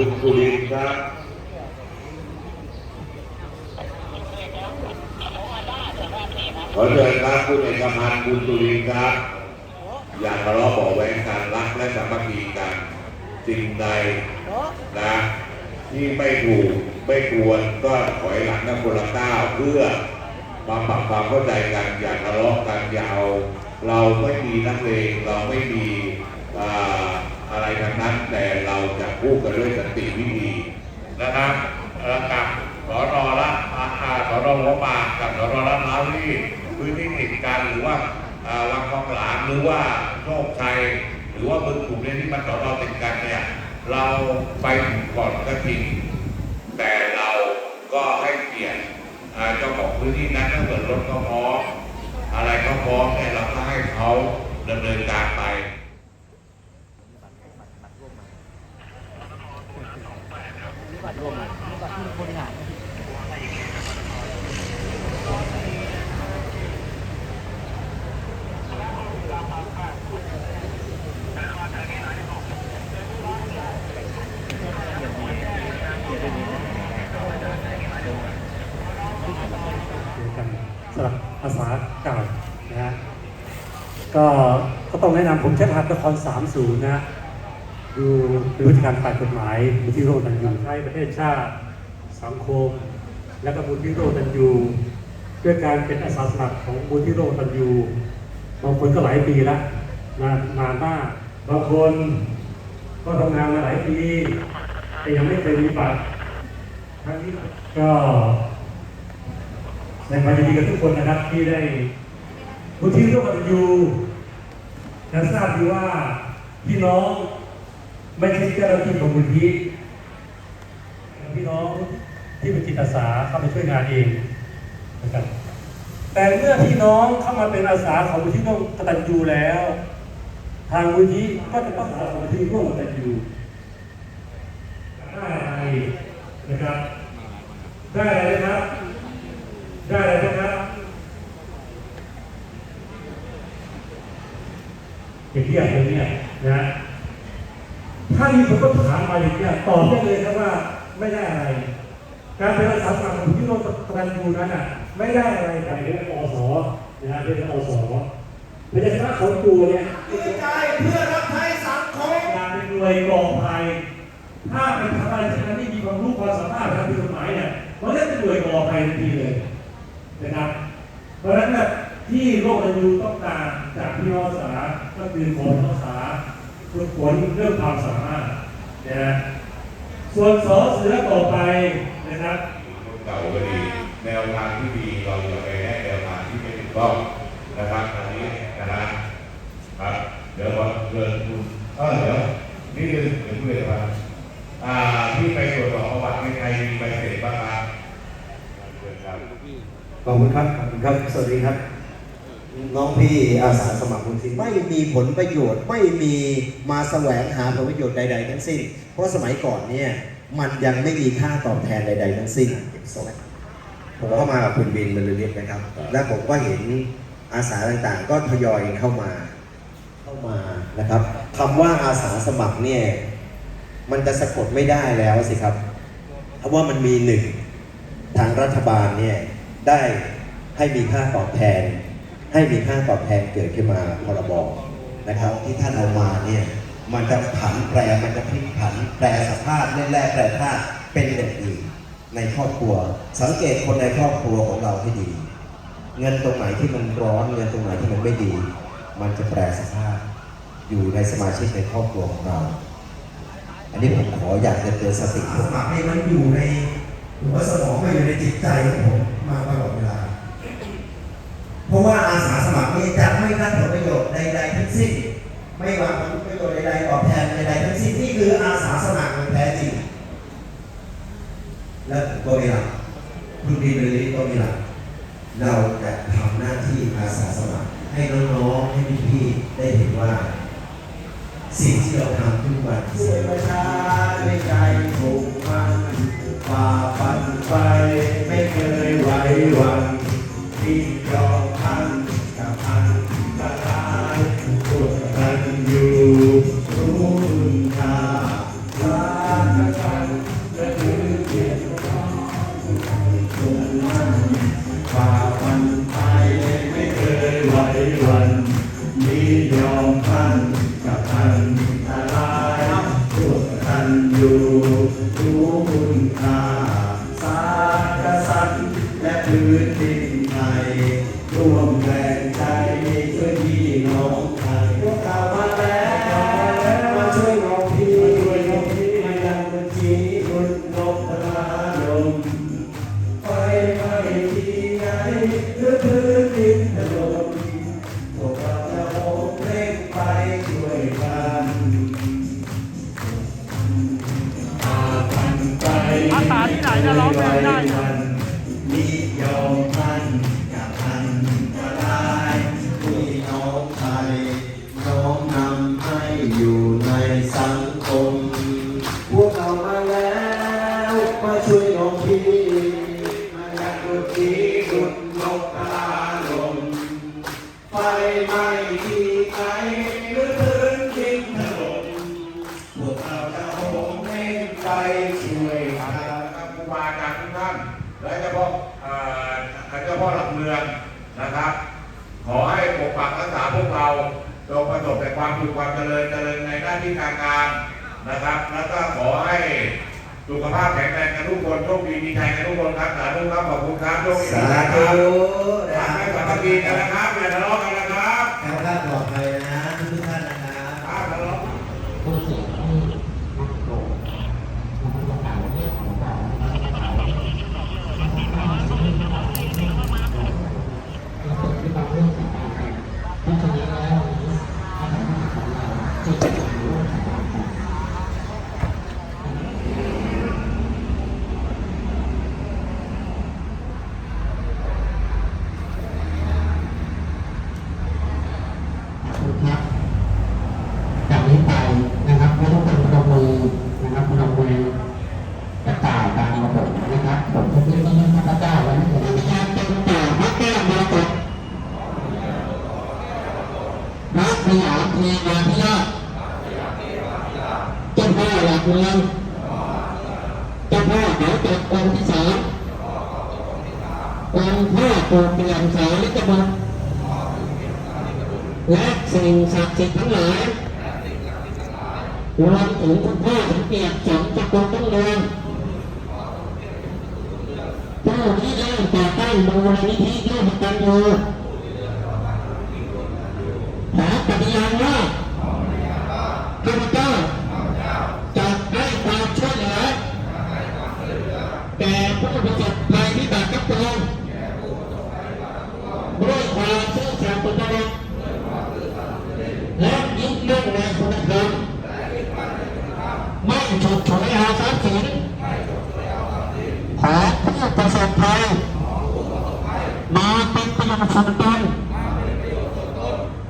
คุณสุรินทร์ครับขอเชิญครับคุณเอกพันธ์คุณสุรินทร์ครับ อย่าทะเลาะเบาะแว้งกันรักและสามัคคีกันสิ่งใดนะที่ไม่ถูกไม่ควรก็ถอยหลังนักคนละก้าวเพื่อมาปรับความเข้าใจกันอย่าทะเลาะกันอย่าเอาเราไม่มีนักเลงเราไม่มีอ่า อะไรทั้งนั้น แต่เราจะพูดกันด้วยสติวิธีนะครับกับสอนอละอาคาสอนอหัวหมากกับสอนอละลาวรีพื้นที่ติดกันหรือว่าอ่าวังทองหลางหรือว่าโชคชัยหรือว่าบึงกลุ่มเนี่ยที่มันสอนอติดกันเนี่ยเราไปถึงก่อนก็จริงแต่เราก็ให้เกียรติเจ้าของพื้นที่นั้นถ้าเกิดรถเขาพร้อมอะไรเขาพร้อมเนี่ยเราก็ให้เขาดำเนินการไป กัน สำหรับอาสาเก่านะฮะก็ก็ต้องแนะนำผมใช้พัฒนคร30นะฮะดูเป็นวิธีการฝ่ายกฎหมายมูลที่โรตันยูใช้ประเทศชาติสังคม และก็มูลที่โรตันยูด้วยการเป็นอาสาสมัครของมูลที่โรตันยูบางคนก็หลายปีแล้วนานนานมากบางคนก็ทำงานมาหลายปี แต่ยังไม่เคยมีบัตรทั้งนี้ก็ ในความยินดีกับทุกคนนะครับที่ได้บุญที่ร่วมกันอยู่และทราบดีว่าพี่น้องไม่ใช่เจ้าหน้าที่ของบุญที่พี่น้องที่เป็นจิตอาสาเข้าไปช่วยงานเองนะครับแต่เมื่อพี่น้องเข้ามาเป็นอาสาของบุญที่ร่วมกตัญญูแล้ว ทางบุญที่ก็จะต้องขอบุญที่ร่วมกตัญญูได้อะไรนะครับได้อะไรนะครับ ได้เลยนะครับอย่างที่อยากเนี่ยนะ ถ้ามีคนก็ถามมาอย่างเงี้ยตอบได้เลยครับว่าไม่ได้อะไร การเป็นอาสาสมัครของที่โรงพยาบาลยูนั้นอะ ไม่ได้อะไรแต่เป็นอสนะฮะเป็นอสพยาชนะของกูเนี่ยดีใจเพื่อรับใช้สังคมงานเป็นหน่วยกองภัยถ้าเป็นทำอะไรที่มันไม่มีความรู้ความสามารถทางกฎหมายเนี่ยมันก็เป็นหน่วยกองภัยทันทีเลย นะครับ เพราะฉะนั้นที่โลกอายุต้องการจากพี่น้องสาก็คือขอพี่น้องสาฝึกฝนเรื่องความสามารถนะฮะส่วนสอเสือต่อไปนะครับเก่าก็ดีแนวทางที่ดีเราอย่าไปให้แนวทางที่ไม่ถูกต้องนะครับอันนี้นะครับเดี๋ยวขอเชิญคุณเออเดี๋ยวนี่คือเดี๋ยวพูดเลยครับอ่าที่ไปตรวจสอบประวัติในใครมีใบเสร็จบ้างครับเชิญครับ อบคุณครับ ขอบคุณครับ สวัสดีครับ น้องพี่อาสาสมัครบุญทินไม่มีผลประโยชน์ ไม่มีมาแสวงหาผลประโยชน์ใด ๆ ทั้งสิ้น เพราะสมัยก่อนเนี่ย มันยังไม่มีค่าตอบแทนใด ๆ ทั้งสิ้นผมก็มากับคุณบินบรรลือฤทธิ์นะครับ และผมก็เห็นอาสาต่างๆ ก็ทยอยเข้ามา เข้ามานะครับคำว่าอาสาสมัครเนี่ย มันจะสะกดไม่ได้แล้วสิครับ เพราะว่ามันมีหนึ่งทางรัฐบาลเนี่ย ได้ให้มีค่าตอบแทน ให้มีค่าตอบแทนเกิดขึ้นมาพรบนะครับ ที่ท่านเอามาเนี่ยมันจะผันแปรมันจะพลิกผันแปรสภาพเล่นแร่แปรธาตุเป็นอย่างอื่นในครอบครัว สังเกตคนในครอบครัวของเราให้ดี เงินตรงไหนที่มันร้อนเงินตรงไหนที่มันไม่ดี มันจะแปรสภาพอยู่ในสมาชิกในครอบครัวของเรา อันนี้ผมขออยากจะเตือนสติสมัครให้มันอยู่ในหัวสมองไม่อยู่ในจิตใจของผม มาตลอดเวลา เพราะว่าอาสาสมัครนี้จะไม่ได้ผลประโยชน์ใดๆทั้งสิ้น ไม่หวังผลประโยชน์ใดๆตอบแทนใดๆทั้งสิ้นนี่คืออาสาสมัครแท้จริง และก็มีหลักคุณดีเลยก็มีหลักเราจะทำหน้าที่อาสาสมัครให้น้องๆให้พี่ วันที่ยอมพันกับพันตะลายพวกกันอยู่รู้ตาลานกันและถือเกียรติคนนั้นฝ่าฟันไปไม่เคยไหววันนี้ยอมพันกับพันตะลายพวกกันอยู่รู้คุณค่า จะร้องเพลงได้เนี่ยนิยมมันกับอันตรายพี่น้องไทยน้อมนำให้อยู่ในสังคม พวกเรามาแล้ว มาช่วยน้องพี่ ความสุขความเจริญเจริญในหน้าที่การงานนะครับ แล้วก็ขอให้สุขภาพแข็งแรงกันทุกคนโชคดีมีชัยกันทุกคนครับสาธุครับขอบคุณครับโชคดีสานะคธุรับนะรักและสามัคคีกันนะครับอย่าทะเลาะกันนะครับ แคล้วคลาดปลอดภัยนะทุกท่านนะครับ ถ้าทะเลาะ ครับจากนี้ไปนะครับไม่ต้องเป็นประมือนะครับประมือจะกล่าวตามระบบนะครับผมจะเรียกว่าพระเจ้าไว้ให้ผมพยายามเป็นกล่าวพระแก้วมรกตพระพยาเท วาธิราชเจ้าพ่อหลักเมืองเจ้าพ่อเขาตกองที่สามองค์พ่อปู่เปลี่ยนสายลิขบุตรและสิ่งศักดิ์สิทธิ์ทั้งหลายรวมถึงคุณพ่อสมเกียรติสมสกุลทั้งเรือง ผู้ที่ได้ต่อต้านมูลนิธิร่วมกันอยู่ขอปฏิญาณว่าข้าพเจ้าจะให้ความช่วยเหลือแก่ผู้ประสบภัยพิบัติทุกคนด้วยความซื่อสัตย์สุจริต และยึดมั่นในคุณธรรมไม่ฉกฉวยเอาทรัพย์สินของ ผู้ประสบภัยมาเป็นประโยชน์ส่วนตน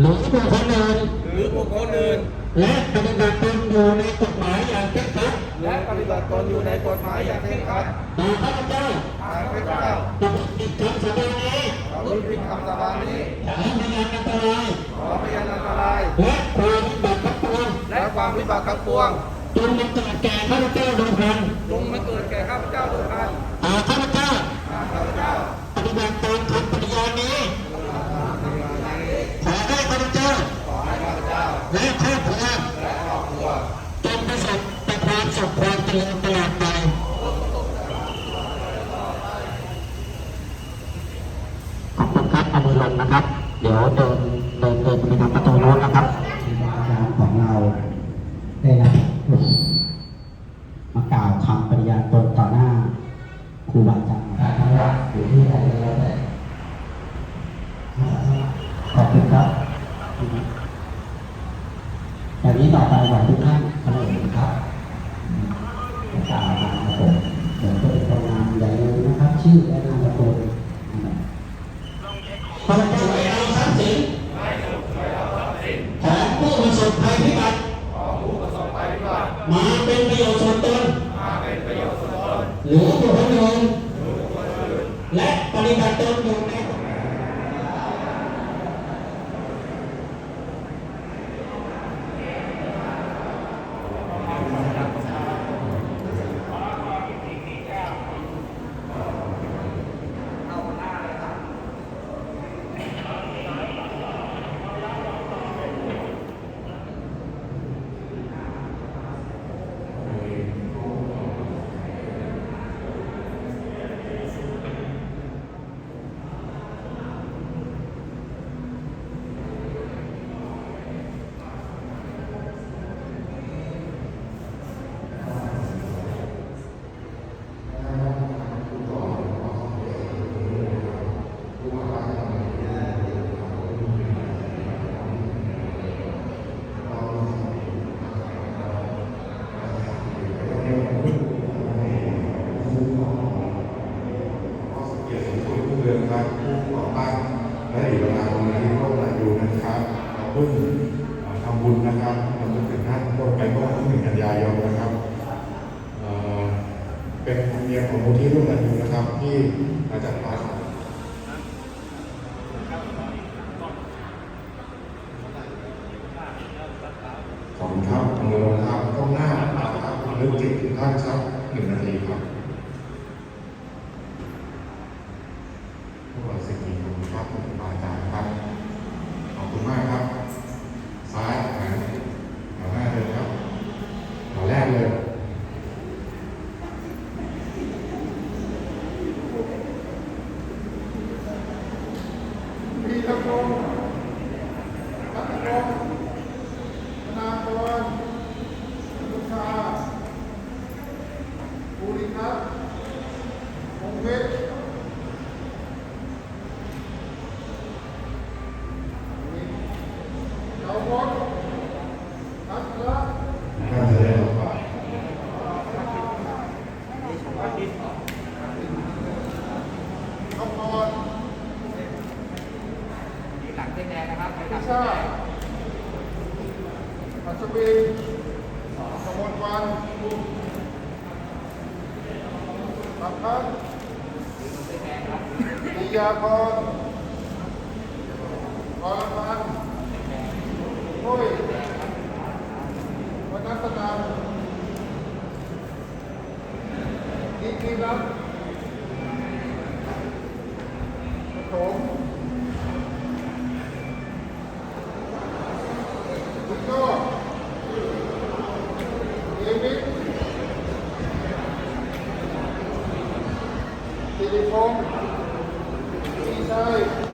หรือบุคคลอื่นหรือบุคคลอื่นและปฏิบัติตนอยู่ในกฎหมายอย่างเคร่งครัดและปฏิบัติตนอยู่ในกฎหมายอย่างเคร่งครัดต่อข้าพเจ้าทางพระเจ้าจะปกปิดคำสัญญานี้ขอรู้พิดคำสาบานนี้อย่าให้พยานอันตรายขอพยานอันตรายและความวิบัติทั้งปวงและความวิบัติทั้งปวงจนมันเกิดแก่ข้าพเจ้าโดยพลันจงมาเกิดแก่ข้าพเจ้าโดยพลัน ต่ จากนี้ต่อไปขอทุกท่านขนมครับกล่าวตามระบบเดี๋ยวจะเป็นประนามใหญ่เลยนะครับ ชื่อและนามสกุลพระเจ้าเอาทรัพย์สินของผู้ประสบภัยพิบัติมาเป็นประโยชน์ส่วนตนหรือ เพิ่งทำบุญนะครับเราจะถึงห้าต้นไปเมื่อวันที่หนึ่งกันยายนนะครับเป็นธรรมเนียของมูลที่ร่วมกันอยู่นะครับ ที่มาจากมาขอบคุณครับขอบคุณครับต้องหน้าครับเรื่จิงถึงท่านครับหนึ่งนาทีครับพวกเราสิ่งนี้ขอบครับขอบคุณอาจารย์ครับขอบคุณมากครับ พิชาอัศวินกมลวันสัมพันธ์ปิยาพรกรพันธ์พุ้ยวนัสนันท์นิติรัตน์